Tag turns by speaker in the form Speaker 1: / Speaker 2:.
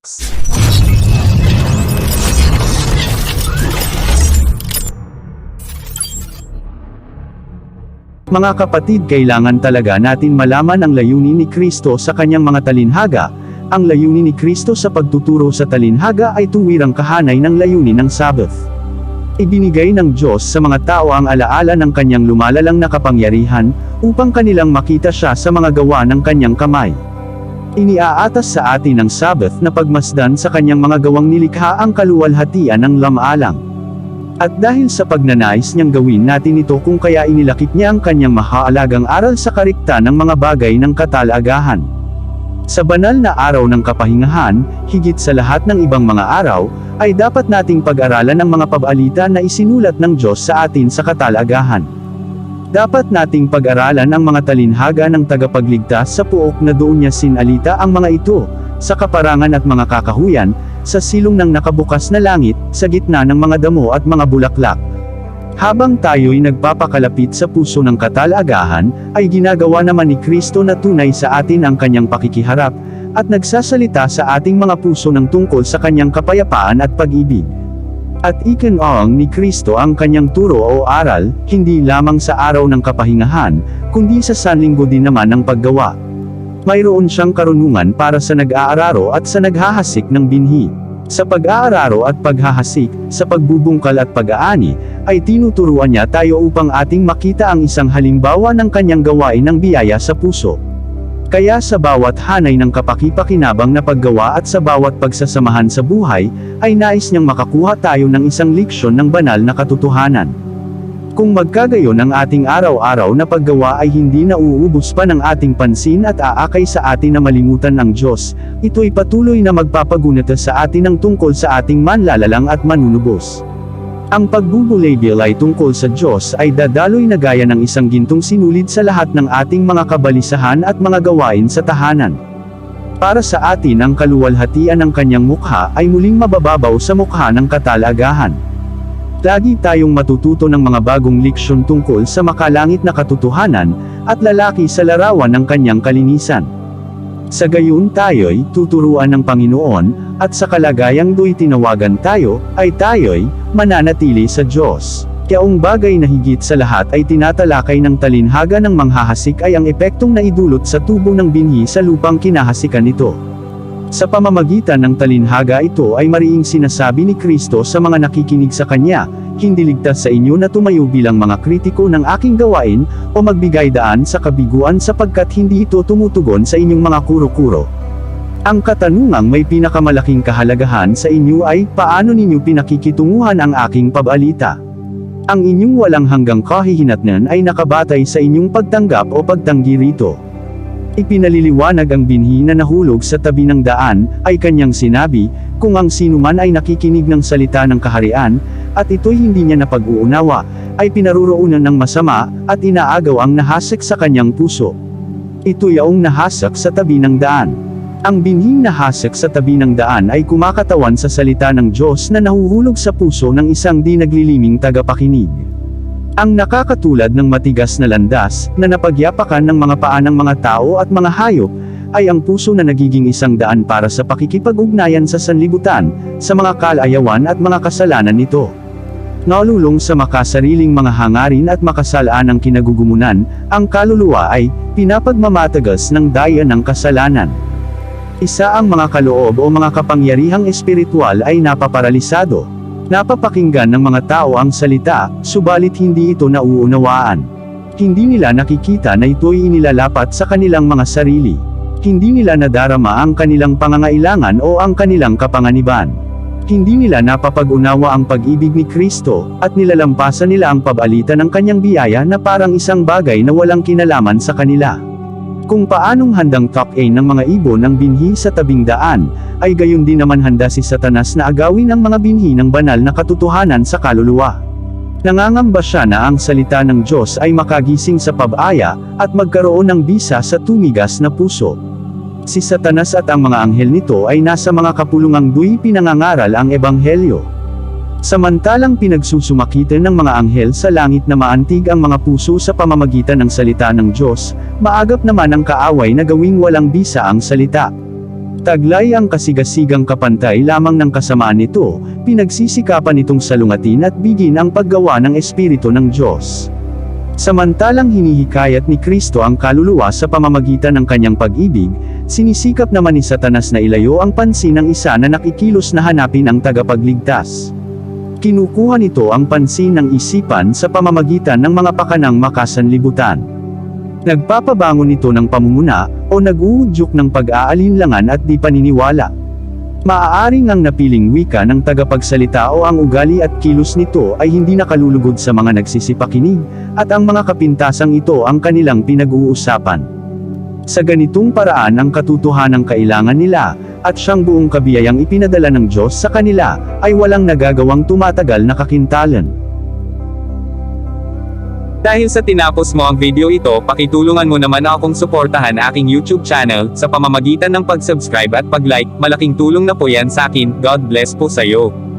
Speaker 1: Mga kapatid kailangan talaga natin malaman ang layunin ni Kristo sa kanyang mga talinhaga. Ang layunin ni Kristo sa pagtuturo sa talinhaga ay tuwirang kahanay ng layunin ng Sabbath. Ibinigay ng Diyos sa mga tao ang alaala ng kanyang lumalalang na kapangyarihan, upang kanilang makita siya sa mga gawa ng kanyang kamay. Iniaatas sa atin ng Sabbath na pagmasdan sa kanyang mga gawang nilikha ang kaluwalhatian ng lamalang. At dahil sa pagnanais niyang gawin natin ito kung kaya inilakip niya ang kanyang mahalagang aral sa karikta ng mga bagay ng katalagahan. Sa banal na araw ng kapahingahan, higit sa lahat ng ibang mga araw, ay dapat nating pag-aralan ang mga pabalita na isinulat ng Diyos sa atin sa katalagahan. Dapat nating pag-aralan ang mga talinhaga ng tagapagligtas sa puok na doon niya sinalita ang mga ito, sa kaparangan at mga kakahuyan, sa silong ng nakabukas na langit, sa gitna ng mga damo at mga bulaklak. Habang tayo'y nagpapakalapit sa puso ng katalagahan, ay ginagawa naman ni Kristo na tunay sa atin ang kanyang pakikiharap, at nagsasalita sa ating mga puso ng tungkol sa kanyang kapayapaan at pag-ibig. At ikinaong ni Kristo ang kanyang turo o aral, hindi lamang sa araw ng kapahingahan, kundi sa sanlinggo din naman ng paggawa. Mayroon siyang karunungan para sa nag-aararo at sa naghahasik ng binhi. Sa pag-aararo at paghahasik, sa pagbubungkal at pag-aani, ay tinuturuan niya tayo upang ating makita ang isang halimbawa ng kanyang gawain ng biyaya sa puso. Kaya sa bawat hanay ng kapakipakinabang na paggawa at sa bawat pagsasamahan sa buhay, ay nais niyang makakuha tayo ng isang leksyon ng banal na katotohanan. Kung magkagayon ang ating araw-araw na paggawa ay hindi nauubos pa ng ating pansin at aakay sa atin na malimutan ang Diyos, ito'y patuloy na magpapagunata sa atin ng tungkol sa ating manlalalang at manunubos. Ang pagbubulay-bil ay tungkol sa Diyos ay dadaloy na gaya ng isang gintong sinulid sa lahat ng ating mga kabalisahan at mga gawain sa tahanan. Para sa atin ang kaluwalhatian ng kanyang mukha ay muling mabababaw sa mukha ng katalagahan. Lagi tayong matututo ng mga bagong leksyon tungkol sa makalangit na katotohanan, at lalaki sa larawan ng kanyang kalinisan. Sa gayon tayo'y tuturuan ng Panginoon, at sa kalagayang do'y tinawagan tayo, ay tayo'y mananatili sa Diyos. Yaong bagay na higit sa lahat ay tinatalakay ng talinhaga ng manghahasik ay ang epektong naidulot sa tubo ng binhi sa lupang kinahasikan nito. Sa pamamagitan ng talinhaga ito ay mariing sinasabi ni Kristo sa mga nakikinig sa Kanya, hindi ligtas sa inyo na tumayo bilang mga kritiko ng aking gawain, o magbigay daan sa kabiguan sapagkat hindi ito tumutugon sa inyong mga kuro-kuro. Ang katanungang may pinakamalaking kahalagahan sa inyo ay, paano ninyo pinakikitunguhan ang aking pabalita? Ang inyong walang hanggang kahihinatnan ay nakabatay sa inyong pagtanggap o pagtanggi rito. Ipinaliliwanag ang binhi na nahulog sa tabi ng daan, ay kanyang sinabi, kung ang sinuman ay nakikinig ng salita ng kaharian, at ito'y hindi niya napag-uunawa, ay pinaruroonan ng masama, at inaagaw ang nahasik sa kanyang puso. Ito yaong nahasak sa tabi ng daan. Ang binhing nahasik sa tabi ng daan ay kumakatawan sa salita ng Diyos na nahuhulog sa puso ng isang di nagliliming tagapakinig. Ang nakakatulad ng matigas na landas, na napagyapakan ng mga paa ng mga tao at mga hayop, ay ang puso na nagiging isang daan para sa pakikipag-ugnayan sa sanlibutan, sa mga kalayawan at mga kasalanan nito. Nalulong sa makasariling mga hangarin at makasalaan ng kinagugumunan, ang kaluluwa ay, pinapagmamatagas ng daya ng kasalanan. Isa ang mga kaloob o mga kapangyarihang espiritual ay napaparalisado. Napapakinggan ng mga tao ang salita, subalit hindi ito nauunawaan. Hindi nila nakikita na ito'y inilalapat sa kanilang mga sarili. Hindi nila nadarama ang kanilang pangangailangan o ang kanilang kapanganiban. Hindi nila napapag-unawa ang pag-ibig ni Kristo, at nilalampasan nila ang pabalita ng kanyang biyaya na parang isang bagay na walang kinalaman sa kanila. Kung paanong handang top A ng mga ibon ang binhi sa tabing daan, ay gayon din naman handa si Satanas na agawin ang mga binhi ng banal na katotohanan sa kaluluwa. Nangangamba siya na ang salita ng Diyos ay makagising sa pabaya, at magkaroon ng bisa sa tumigas na puso. Si Satanas at ang mga anghel nito ay nasa mga kapulungang duy pinangangaral ang ebanghelyo. Samantalang pinagsusumakitan ng mga anghel sa langit na maantig ang mga puso sa pamamagitan ng salita ng Diyos, maagap naman ang kaaway na gawing walang bisa ang salita. Taglay ang kasigasigang kapantay lamang ng kasamaan nito, pinagsisikapan itong salungatin at bigin ang paggawa ng Espiritu ng Diyos. Samantalang hinihikayat ni Kristo ang kaluluwa sa pamamagitan ng kanyang pag-ibig, sinisikap naman ni Satanas na ilayo ang pansin ng isa na nakikilos na hanapin ang tagapagligtas. Kinukuha nito ang pansin ng isipan sa pamamagitan ng mga pakanang makasanlibutan. Nagpapabangon ito ng pamumuna, o nag-uudyok ng pag-aalinlangan at di paniniwala. Maaaring ang napiling wika ng tagapagsalita o ang ugali at kilos nito ay hindi nakalulugod sa mga nagsisipakinig, at ang mga kapintasang ito ang kanilang pinag-uusapan. Sa ganitong paraan ang katotohanang kailangan nila, at siyang buong kabiyayang ipinadala ng Diyos sa kanila, ay walang nagagawang tumatagal na kakintalan.
Speaker 2: Dahil sa tinapos mo ang video ito, pakitulungan mo naman akong suportahan aking YouTube channel, sa pamamagitan ng pag-subscribe at pag-like, malaking tulong na po yan sa akin, God bless po sa'yo.